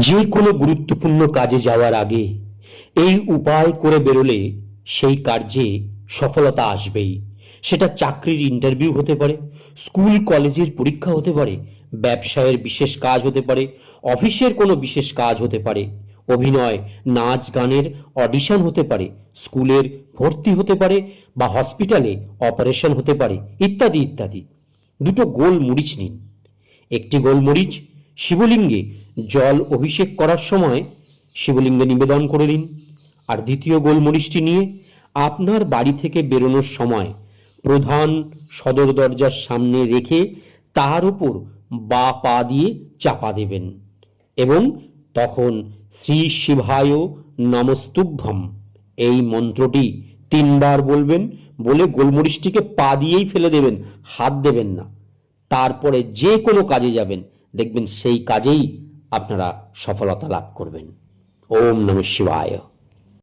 যে কোনো গুরুত্বপূর্ণ কাজে যাওয়ার আগে এই উপায় করে বেরোলে সেই কার্যে সফলতা আসবেই। সেটা চাকরির ইন্টারভিউ হতে পারে স্কুল কলেজের পরীক্ষা হতে পারে, ব্যবসায়ের বিশেষ কাজ হতে পারে, অফিসের কোনো বিশেষ কাজ হতে পারে, অভিনয়, নাচ, গানের অডিশন হতে পারে স্কুলের ভর্তি হতে পারে বা হসপিটালে অপারেশন হতে পারে, ইত্যাদি ইত্যাদি। দুটো গোল মরিচ নিন। একটি গোলমরিচ শিবলিঙ্গে জল অভিষেক করার সময় শিবলিঙ্গে নিবেদন করে দিন। আর দ্বিতীয় গোলমরিচটি নিয়ে আপনার বাড়ি থেকে বেরোনোর সময় প্রধান সদর দরজার সামনে রেখে তার উপর বা পা দিয়ে চাপা দেবেন এবং তখন শ্রী শিবায় নমস্তুভ্যম। এই মন্ত্রটি তিনবার বলবেন, বলে গোলমরিচটিকে পা দিয়েই ফেলে দেবেন, হাত দেবেন না। তারপরে যে কোনো কাজে যাবেন দেখবেন সেই কাজেই আপনারা সফলতা লাভ করবেন। ওম নম শিবায়।